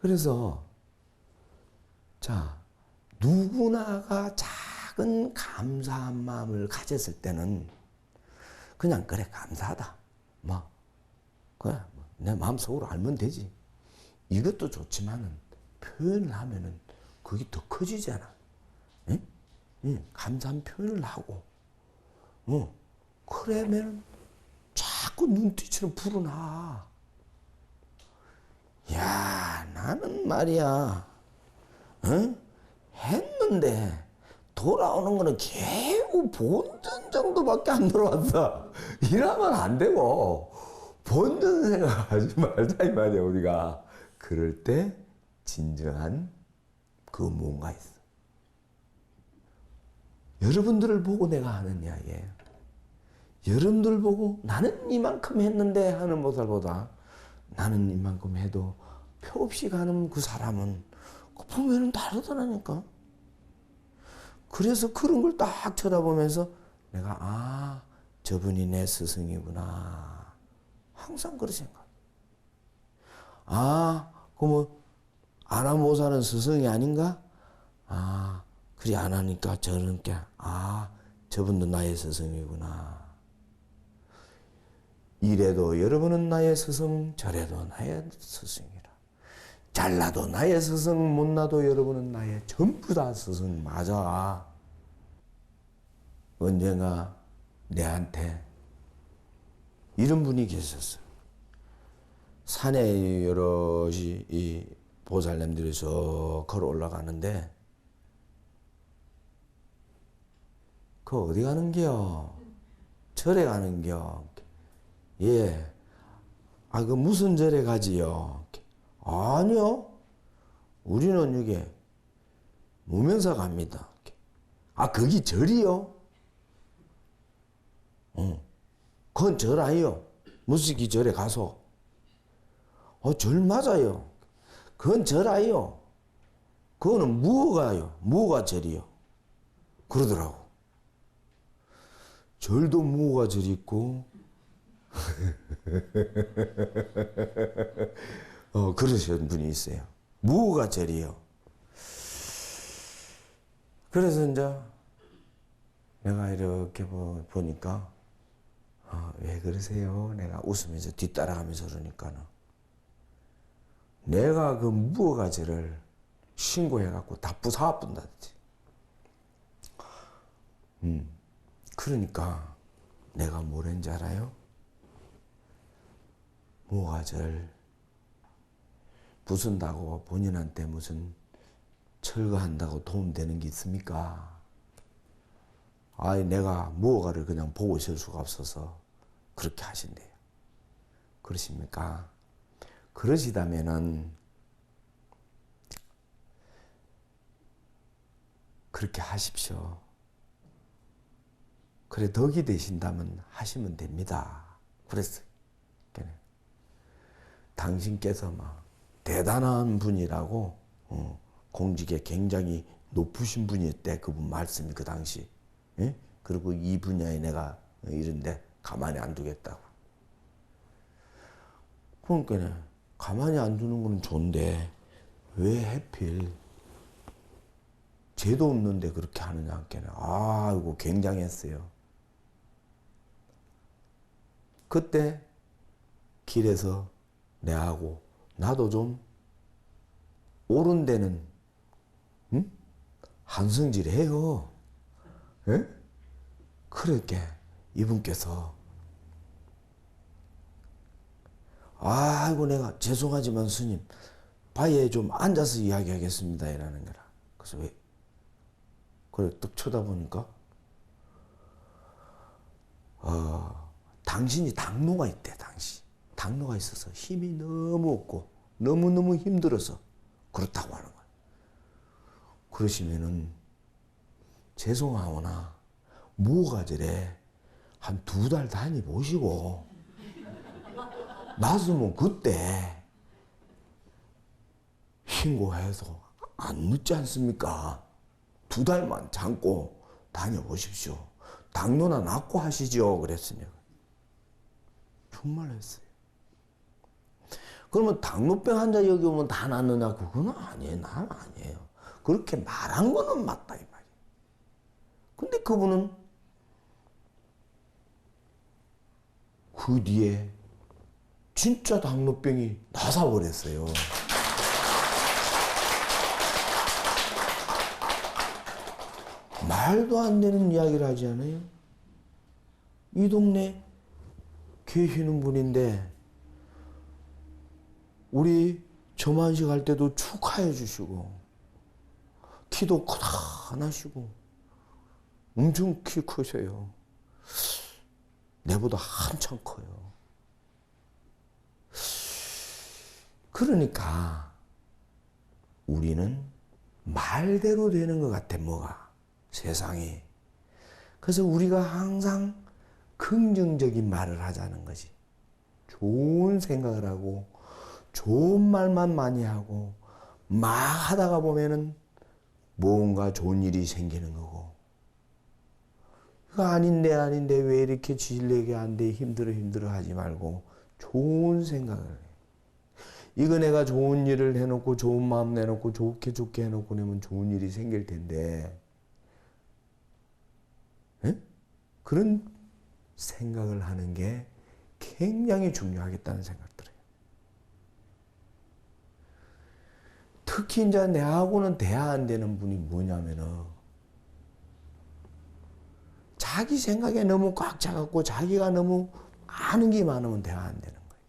그래서 자 누구나가 작은 감사한 마음을 가졌을 때는 그냥 그래 감사하다. 뭐 그래 뭐내 마음속으로 알면 되지. 이것도 좋지만은 표현을 하면은 그게 더 커지잖아. 응? 응, 감사한 표현을 하고. 어 그러면 자꾸 눈빛으로 불어나 야 나는 말이야 응? 했는데 돌아오는 거는 겨우 본전 정도밖에 안 들어왔어. 이러면 안 되고 본전 생각하지 말자 이 말이야 우리가. 그럴 때 진정한 그 뭔가 있어. 여러분들을 보고 내가 하는 이야기예요. 여러분들 보고 나는 이만큼 했는데 하는 모살보다 나는 이만큼 해도 표 없이 가는 그 사람은 그 보면은 다르더라니까. 그래서 그런 걸 딱 쳐다보면서 내가 아 저분이 내 스승이구나. 항상 그렇게 생각. 아, 그뭐 아나모사는 스승이 아닌가? 아, 그리 안 하니까 저렇게 아 저분도 나의 스승이구나. 이래도 여러분은 나의 스승, 저래도 나의 스승이라. 잘나도 나의 스승, 못나도 여러분은 나의 전부 다 스승 맞아. 언젠가 내한테 이런 분이 계셨어요. 산에 여럿이 이 보살님들이 저 걸어 올라가는데 그 어디 가는겨? 절에 가는겨? 예. 아, 그 무슨 절에 가지요? 아니요. 우리는 이게 무면사 갑니다. 아, 거기 절이요? 응. 그건 절 아니요. 무스기 절에 가서. 어, 절 맞아요. 그건 절 아니요. 그거는 무어가요. 무어가 절이요. 그러더라고. 절도 무어가 절 있고, 어, 그러신 분이 있어요. 무가 절이요. 그래서 이제 내가 이렇게 보, 보니까 어, 왜 그러세요? 내가 웃으면서 뒤따라가면서 그러니까는 내가 그 무어가 절을 신고해갖고 다 부사분다지. 음, 그러니까 내가 뭐랬는지 알아요? 무화절 부순다고 본인한테 무슨 철거한다고 도움되는 게 있습니까? 아이 내가 무화과를 그냥 보고 있을 수가 없어서 그렇게 하신대요. 그러십니까? 그러시다면은 그렇게 하십시오. 그래 덕이 되신다면 하시면 됩니다. 그랬어요. 당신께서 막 대단한 분이라고 어, 공직에 굉장히 높으신 분이었대 그분 말씀이 그 당시. 예? 그리고 이 분야에 내가 이런데 가만히 안 두겠다고. 그러니까 가만히 안 두는 건 좋은데 왜 해필 죄도 없는데 그렇게 하느냐 걔는. 아 이거 굉장했어요. 그때 길에서 내하고 나도 좀 옳은 데는 응? 한성질 해요. 예? 그렇게 이분께서 아이고 내가 죄송하지만 스님 바위에 좀 앉아서 이야기하겠습니다 이라는 거라. 그래서 왜 그래 딱 쳐다보니까 어, 당신이 당노가 있대 당신. 당뇨가 있어서 힘이 너무 없고 너무너무 힘들어서 그렇다고 하는 거예요. 그러시면은 죄송하거나 무가절에 한 두 달 다녀보시고 나서면 그때 신고해서 안 늦지 않습니까? 두 달만 참고 다녀보십시오. 당뇨나 낫고 하시죠. 그랬으니 정말 했어요. 그러면 당뇨병 환자 여기 오면 다 낫느냐? 그거는 아니에요. 난 아니에요. 그렇게 말한 거는 맞다 이 말이에요. 근데 그분은 그 뒤에 진짜 당뇨병이 나사버렸어요. 말도 안 되는 이야기를 하지 않아요? 이 동네 계시는 분인데 우리 점안식 할 때도 축하해 주시고 키도 커다하시고 엄청 키 크세요. 내보다 한참 커요. 그러니까 우리는 말대로 되는 것 같아 뭐가 세상이. 그래서 우리가 항상 긍정적인 말을 하자는 거지. 좋은 생각을 하고 좋은 말만 많이 하고 막 하다가 보면은 뭔가 좋은 일이 생기는 거고. 아닌데 아닌데 왜 이렇게 지질내게 안 돼? 힘들어 힘들어 하지 말고 좋은 생각을 해. 이거 내가 좋은 일을 해놓고 좋은 마음 내놓고 좋게 좋게 해놓고 내면 좋은 일이 생길 텐데 에? 그런 생각을 하는 게 굉장히 중요하겠다는 생각 들어요. 특히 이제 내하고는 대화 안 되는 분이 뭐냐면은 자기 생각에 너무 꽉 차갖고 자기가 너무 아는 게 많으면 대화 안 되는 거예요.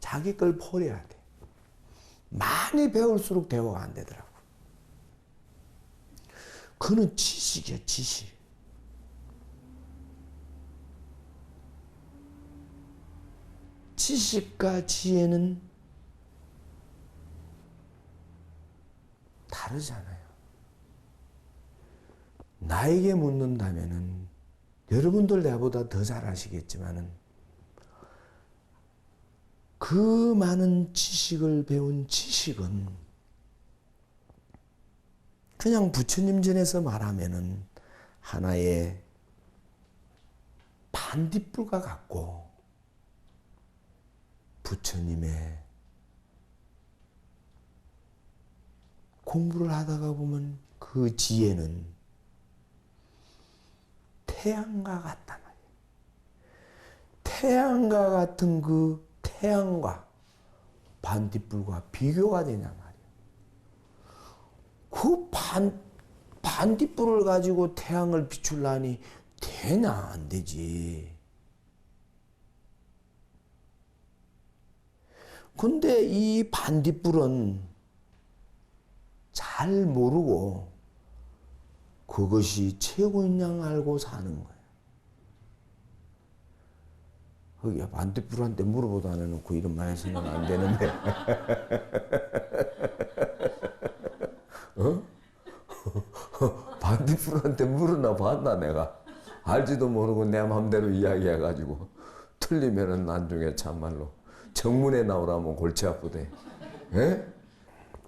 자기 걸 버려야 돼. 많이 배울수록 대화가 안 되더라고. 그는 지식이야, 지식. 지식과 지혜는 다르잖아요. 나에게 묻는다면은 여러분들 내보다 더 잘 아시겠지만은 그 많은 지식을 배운 지식은 그냥 부처님 전에서 말하면은 하나의 반딧불과 같고 부처님의 공부를 하다가 보면 그 지혜는 태양과 같단 말이에요. 태양과 같은 그 태양과 반딧불과 비교가 되냐 말이에요. 그 반, 반딧불을 가지고 태양을 비출라니 되냐 안 되지. 근데 이 반딧불은 잘 모르고 그것이 최고인 양 알고 사는 거예요. 거기야 반딧불한테 물어보도 안 해놓고 이런 말 해서는 안 되는데. 어? 반딧불한테 물어나 봤나 내가. 알지도 모르고 내 맘대로 이야기해가지고 틀리면은 나중에 참말로 정문에 나오라면 골치 아프대. 예?